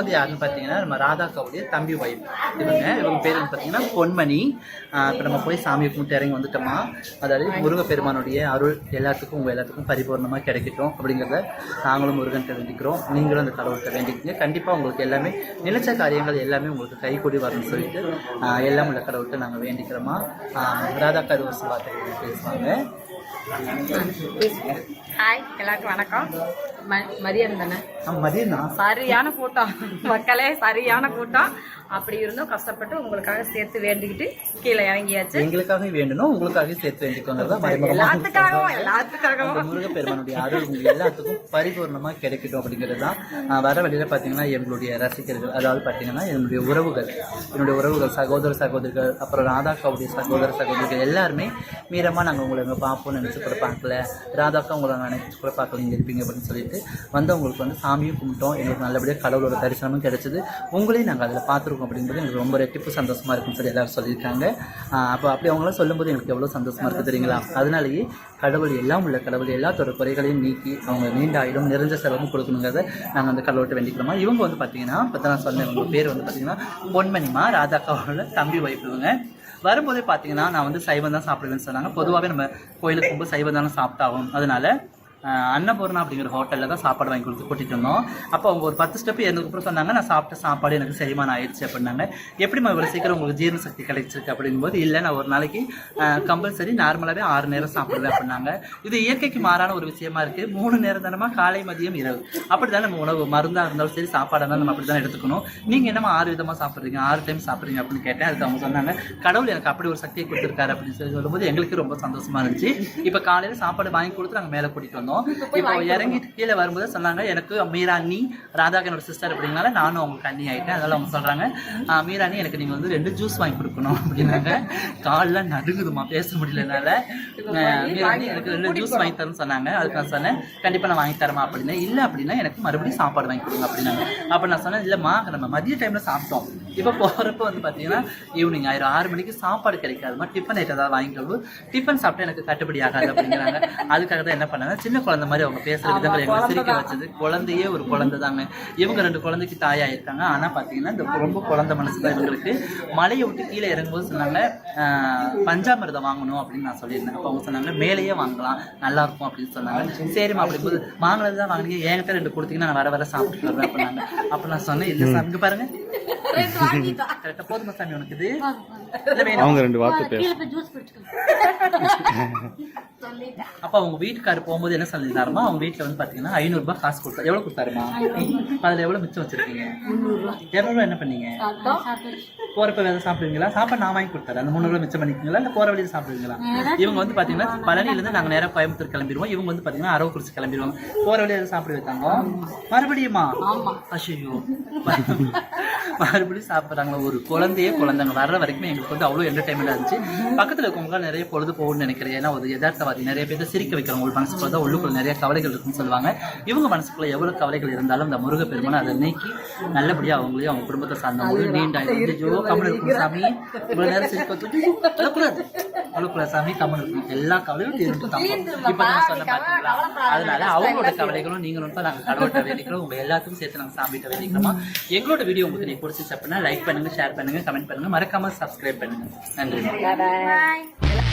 வந்து யாருன்னு பார்த்தீங்கன்னா நம்ம ராதாக்காவுடைய தம்பி ஒய்ஃப் இவங்க இவங்க பேர் வந்து பார்த்தீங்கன்னா பொன்மணி. இப்போ நம்ம போய் சாமி கும்பிட்டு இறங்கி வந்துட்டோமா? அதாவது முருகப்பெருமானுடைய அருள் எல்லாத்துக்கும் உங்கள் எல்லாத்துக்கும் பரிபூர்ணமாக கிடைக்கட்டும் அப்படிங்கிறத நாங்களும் முருகன்கிட்ட வேண்டிக்கிறோம் நீங்களும் அந்த கடவுள்கிட்ட வேண்டிக்கங்க. கண்டிப்பாக உங்களுக்கு எல்லாமே நினைச்ச காரியங்கள் எல்லாமே உங்களுக்கு கைகூடி வரணும்னு சொல்லிட்டு எல்லாம் உள்ள கடவுள்கிட்ட நாங்கள் வேண்டிக்கிறோமா? ராதா ராதாக்கா ஒரு சில பேசுவாங்க. ஹாய் எல்லாருக்கும் வணக்கம். மதியம் தானே? மதியம் தான். சரியான கூட்டம். மக்களே சரியான கூட்டம். அப்படி இருந்தும் கஷ்டப்பட்டு உங்களுக்காக சேர்த்து வேண்டிக்கிட்டு கீழே இறங்கியாச்சு. எங்களுக்காக வேண்டணும் உங்களுக்காக சேர்த்து வேண்டிக்கோங்கிறதா மறைமுகமாக எல்லாத்துக்காகவும் எல்லாத்துக்காகவும். முருகப்பெருமானுடைய அருள் உங்க எல்லாத்துக்கும் பரிபூர்ணமா கிடைக்கட்டும் அப்படிங்கிறது தான். வர வழியில பாத்தீங்கன்னா எங்களுடைய ரசிகர்கள் அதாவது பாத்தீங்கன்னா என்னுடைய உறவுகள் என்னுடைய உறவுகள் சகோதர சகோதரிகள் அப்புறம் ராதாக்காவுடைய சகோதர சகோதரிகள் எல்லாருமே மீறமா நாங்க உங்களை பார்ப்போம்னு நினைச்சு கூட பார்க்கல. ராதாக்கா உங்களை நினைச்சு கூட பார்க்கல இங்க இருப்பீங்க அப்படின்னு சொல்லிட்டு வந்தவங்களுக்கு வந்து சாமியும் கும்பிட்டோம். எங்களுக்கு நல்லபடியாக கடவுளோட தரிசனமும் கிடைச்சது. உங்களையும் நாங்கள் அதில் பார்த்துருக்கோம். கொடுக்கும் அப்படின்றது எனக்கு ரொம்ப ரெட்டிப்பு சந்தோஷமாக இருக்குன்னு சொல்லி எல்லோரும் சொல்லியிருக்காங்க. அப்போ அப்படி அவங்களாம் சொல்லும்போது எனக்கு எவ்வளோ சந்தோஷமாக இருக்குது தெரியுங்களா? அதனாலேயே கடவுள் எல்லாம் உள்ள கடவுள் எல்லாத்தோட குறைகளையும் நீக்கி அவங்க நீண்ட நிறைஞ்ச செலவும் கொடுக்கணுங்கிறத நாங்கள் அந்த கடவுள்கிட்ட வேண்டிக்கிறோமா? இவங்க வந்து பார்த்தீங்கன்னா இப்போ நான் சொன்னேன் இவங்க பேர் வந்து பார்த்தீங்கன்னா பொன்மணிமா ராதாக்காவோட தம்பி வைப்புவங்க வரும்போதே பார்த்தீங்கன்னா நான் வந்து சைவம் தான் சாப்பிடுவேன்னு சொன்னாங்க. பொதுவாகவே நம்ம கோயிலுக்கு போகும்போது சைவம் தானே சாப்பிட்டாகும் அதனால அன்னபூர்ணா அப்படிங்கிற ஹோட்டலில் தான் சாப்பாடு வாங்கி கொடுத்து கூட்டிகிட்டு இருந்தோம் அப்போ அவங்க ஒரு பத்து ஸ்டெப் அப்புறம் சொன்னாங்க நான் சாப்பிட்ட சாப்பாடு எனக்கு செரிமானம் ஆயிடுச்சு அப்படின்னாங்க. எப்படிம்மா இவ்வளோ சீக்கிரம் உங்களுக்கு ஜீரண சக்தி கிடைச்சிருக்கு அப்படிங்கும்போது இல்லை நான் ஒரு நாளைக்கு கம்பல்சரி நார்மலாகவே ஆறு நேரம் சாப்பிடுவேன் அப்படின்னாங்க. இது இயற்கைக்கு மாறான ஒரு விஷயமா இருக்குது மூணு நேரம் தானமாக காலை மதியம் இரவு. அப்படி தான் நம்ம உணவு மருந்தாக இருந்தாலும் சரி சாப்பாடாக இருந்தாலும் நம்ம அப்படி தான் எடுத்துக்கணும். நீங்கள் என்னமா ஆறு விதமாக சாப்பிட்றீங்க? ஆறு டைம் சாப்பிட்றீங்க அப்படின்னு கேட்டேன். அதுக்கு அவங்க சொன்னாங்க கடவுள் எனக்கு அப்படி ஒரு சக்தியை கொடுத்துருக்காரு அப்படின்னு சொல்லி சொல்லும்போது எங்களுக்கு ரொம்ப சந்தோஷமாக இருந்துச்சு. இப்போ காலையில் சாப்பாடு வாங்கி கொடுத்து நாங்கள் மேலே கூட்டிகிட்டு வந்தோம். இப்போ இறங்கிட்டு கீழே வரும்போது சொன்னாங்க எனக்கு மீரா அண்ணி ராதாகனோட சிஸ்டர் அப்படிங்கனால நானும் அவங்களுக்கு அண்ணி ஆயிட்டேன். அதனால அவங்க சொல்றாங்க "ஆ, மீரா அண்ணி எனக்கு நீங்க வந்து ரெண்டு ஜூஸ் வாங்கி கொடுக்கணும். அப்படின்னாங்க. கால்லாம் நடுங்குதுமா பேச முடியலனால "அஹ், மீரா அண்ணி எனக்கு ரெண்டு ஜூஸ் வாங்கி தரேன்னு சொன்னாங்க. அதுக்கு நான் சொன்னேன் கண்டிப்பா நான் வாங்கி தரமா அப்படின்னு. இல்ல அப்படின்னா எனக்கு மறுபடியும் சாப்பாடு வாங்கி கொடுங்க அப்படின்னாங்க. அப்ப நான் சொன்னேன் இல்லம்மா நம்ம மதிய டைம்ல சாப்பிட்டோம். இப்போ போறப்ப வந்து பாத்தீங்கன்னா ஈவினிங் ஆயிரம். ஆறு மணிக்கு சாப்பாடு கிடைக்காதுமா டிஃபன் ஐட்டம் ஏதாவது வாங்கிக்கிறது டிஃபன் சாப்பிட்டா எனக்கு கட்டுப்படி ஆகாது அப்படிங்கிறாங்க. அதுக்காக தான் என்ன பண்ணாங்க சின்ன குழந்தை மாதிரி அவங்க பேசுற விதங்களை எங்களை சிரிக்க வச்சது. குழந்தையே ஒரு குழந்தை தாங்க இவங்க ரெண்டு குழந்தைக்கு தாயா இருக்காங்க. ஆனா பாத்தீங்கன்னா இந்த ரொம்ப குழந்தை மனசு தான் இவங்களுக்கு. மலையை விட்டு கீழே இறங்கும்போது சொன்னாங்க பஞ்சாமிர்தம் வாங்கணும் அப்படின்னு நான் சொல்லியிருந்தேன். அப்போ அவங்க சொன்னாங்க மேலேயே வாங்கலாம். நல்லா இருக்கும் அப்படின்னு சொன்னாங்க. சரிம்மா அப்படிங்கும்போது வாங்கினது தான் வாங்கினீங்க. என்கிட்ட ரெண்டு கொடுத்தீங்கன்னா நான் வர வர சாப்பிட்டு வருவேன் அப்படின்னாங்க. அப்ப நான் சொன்னேன் இல்ல இங்க பாருங்க. கரெக்டா போதுமா சாமி உனக்கு இது? அவங்க ரெண்டு வார்த்தை பேச அப்ப அவங்க வீட்டுக்காரர் போகும்போது என்ன சொல்லியிருந்தாருமா அவங்க வீட்டுல வந்து பாத்தீங்கன்னா ஐநூறு ரூபாய் காசு கொடுத்தாரு எவ்வளவு கொடுத்தாருமா? அதுல எவ்வளவு மிச்சம் வச்சிருக்கீங்க? இரநூறுவா என்ன பண்ணீங்க? போறப்ப வேலை சாப்பிடுவீங்களா? சாப்பாடு நான் வாங்கி கொடுத்தாரு அந்த முந்நூறு மிச்சம் பண்ணிக்கீங்களா? இல்ல போற வழியில சாப்பிடுவீங்களா? இவங்க வந்து பாத்தீங்கன்னா பழனில இருந்து நாங்க நேரா கோயம்புத்தூர் கிளம்பிடுவோம். இவங்க வந்து பாத்தீங்கன்னா அரவக்குறிச்சி கிளம்பிடுவாங்க. போற வழியில எதுவும் சாப்பிட வைத்தாங்க மறுபடியுமா அஷையோ மறுபடியும் சாப்பிட்றாங்க. ஒரு குழந்தையே குழந்தைங்க. வர்ற வரைக்கும் எங்களுக்கு வந்து அவ்வளோ என்டர்டைன்மெண்ட் இருந்துச்சு. பக்கத்தில் இருக்கவங்க நிறைய பொழுது போகும்னு நினைக்கிறேன். ஏன்னா ஒரு யதார்த்தவாதி நிறைய பேர் சிரிக்க வைக்கிறவங்க. ஒரு மனசுக்குள்ள தான் உள்ளுக்குள்ள நிறைய கவலைகள் இருக்குன்னு சொல்லுவாங்க. இவங்க மனசுக்குள்ள எவ்வளோ கவலைகள் இருந்தாலும் அந்த முருக அதை நீக்கி நல்லபடியாக அவங்களையும் அவங்க குடும்பத்தை சார்ந்தவங்க நீண்ட ஐயோ கமல் இருக்கும் சாமி. இவ்வளோ நேரம் சிரிக்க அழக்கூடாது சாமி கமல் இருக்கும். எல்லா கவலையும் தீர்ந்து தப்போம் இப்ப நான் சொன்ன பாத்தீங்களா? அதனால அவங்களோட கவலைகளும் நீங்களும் தான் நாங்க கடவுள்கிட்ட வேண்டிக்கிறோம் உங்க எல்லாத்துக்கும் சேர்த்து நாங்க சாமிகிட்ட வேண்டிக்கிறோமா எங்களோட வீடியோ உங்களுக்கு நீ பிடிச்சிச்சு அப்படின்னா லைக் பண்ணுங்க ஷேர் பண்ணுங்க கமெண்ட் பண்ணுங்க. மறக்காம சப்ஸ்கிரைப் பண்ணுங்க. நன்றி பாய்